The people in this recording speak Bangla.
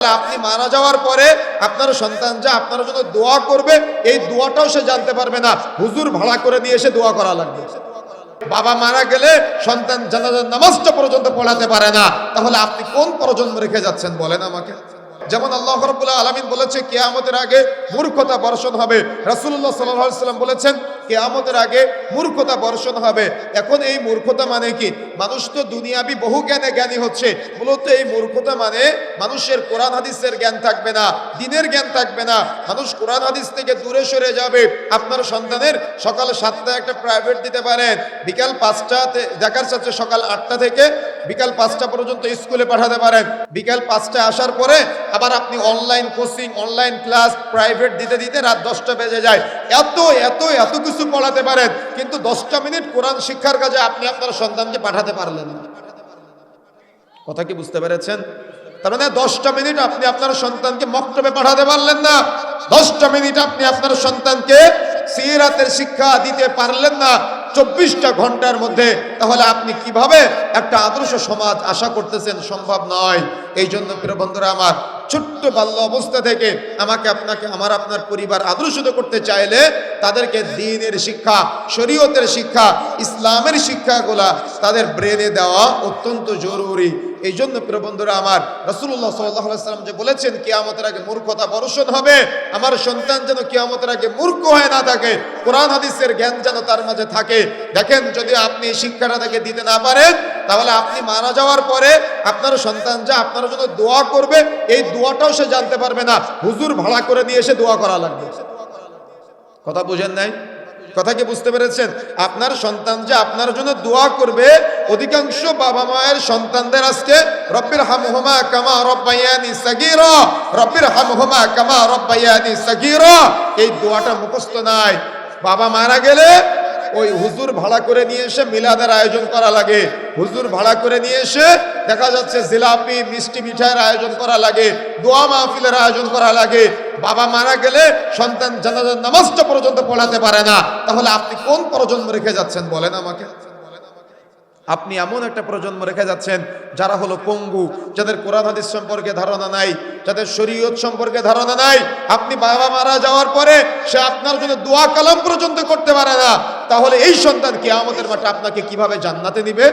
আপনি মারা যাওয়ার পরে আপনার সন্তান যা আপনার জন্য দোয়া করবে, এই দোয়াটাও সে জানতে পারবে না। হুজুর ভাড়া করে নিয়ে এসে দোয়া করা লাগবে। বাবা মারা গেলে সন্তান জানাজার নামাজটা পর্যন্ত পড়াতে পারে না। তাহলে আপনি কোন প্রজন্ম রেখে যাচ্ছেন বলেন আমাকে? যেমন আল্লাহ রব্বুল্লাহ আলমিন বলেছে, কেয়ামতের আগে মূর্খতা বর্ষণ হবে। রাসুল্লাহ সাল্লাহ সাল্লাম বলেছেন কেয়ামতের আগে মূর্খতা বর্ষণ হবে। এখন এই মূর্খতা মানে কি? মানুষ তো দুনিয়াবি বহু জ্ঞানে জ্ঞানী হচ্ছে। মূলত এই মূর্খতা মানে মানুষের কোরআন, হাদিসের জ্ঞান থাকবে না, দিনের জ্ঞান থাকবে না। মানুষ কোরআন, হাদিস থেকে দূরে সরে যাবে। আপনার সন্তানের সকাল সাতটায় একটা প্রাইভেট দিতে পারেন, বিকাল পাঁচটাতে দেখার চাচ্ছে সকাল আটটা থেকে বিকাল পাঁচটা পর্যন্ত স্কুলে পাঠাতে পারেন। বিকাল পাঁচটায় আসার পরে আবার আপনি online coaching online class private দিতে দিতে রাত দশটা বেজে যায়। এত এত এত কিছু পড়াতে পারেন, কিন্তু দশটা মিনিট কোরআন শিক্ষার কাজে আপনি আপনার সন্তানকে পাঠাতে পারলেন কথা কি বুঝতে পেরেছেন? তার মানে দশটা মিনিট আপনি আপনার সন্তানকে মক্তবে পাঠাতে পারলেন না। দশটা মিনিট আপনি আপনার সন্তানকে সিরাতের শিক্ষা দিতে পারলেন না। চব্বিশটা ঘণ্টার মধ্যে। তাহলে আপনি কীভাবে একটা আদর্শ সমাজ আশা করতেছেন সম্ভব নয়? এই জন্য প্রিয় বন্ধুরা আমার ছোট্ট বাল্য অবস্থা থেকে আমাকে আপনাকে, আমার আপনার পরিবার আদর্শিত করতে চাইলে তাদেরকে দিনের শিক্ষা, শরীয়তের শিক্ষা, ইসলামের শিক্ষাগুলা তাদের ব্রেনে দেওয়া অত্যন্ত জরুরি। এই জন্য প্রবন্ধরা আমার রসুল্লাহ সাল্লাম যে বলেছেন, কিয়ামতের আগে মূর্খতা বর্ষণ হবে, আমার সন্তান যেন কিয়ামতের আগে মূর্খ হয়ে না থাকে, কোরআন হাদিসের জ্ঞান যেন তার মাঝে থাকে। দেখেন, যদি আপনি শিক্ষাটা তাকে দিতে না পারেন তাহলে আপনি মারা যাওয়ার পরে আপনার সন্তান যা আপনার জন্য দোয়া করবে, এই দোয়াটাও সে জানতে পারবে না। হুজুর ভাড়া করে নিয়ে এসে দোয়া করা লাগবে। কথা বুঝেন নাই? কথা কি বুঝতে পেরেছেন? আপনার সন্তান যে আপনার জন্য দোয়া করবে, অধিকাংশ বাবা মায়ের সন্তানদের আজকে, রব্বির হামহুমা কামা রব্বায়ানি সাগীরা, রব্বির হামহুমা কামা রব্বায়ানি সাগীরা। এই দোয়াটা মুখস্থ নাই। বাবা মারা গেলে ওই হুজুর ভাড়া করে নিয়ে এসে মিলাদের আয়োজন করা লাগে। হুজুর ভাড়া করে নিয়ে এসে দেখা যাচ্ছে জিলাপি, মিষ্টি মিঠাইয়ের আয়োজন করা লাগে, দোয়া মাহফিলের আয়োজন করা লাগে। বাবা মারা গেলে সন্তান জানাজার নামাজটা পর্যন্ত পড়াতে পারে না। তাহলে আপনি কোন প্রজন্ম রেখে যাচ্ছেন বলেন আমাকে? আপনি এমন একটা প্রজন্ম রেখে যাচ্ছেন যারা হলো পঙ্গু, যাদের কোরআন হাদিস সম্পর্কে ধারণা নাই, যাদের শরীয়ত সম্পর্কে ধারণা নাই। আপনি বাবা মারা যাওয়ার পরে সে আপনার জন্য দোয়া কালাম পর্যন্ত করতে পারে না। তাহলে এই সন্তান আমাদের মাঠে আপনাকে কীভাবে জান্নাতে নিবে?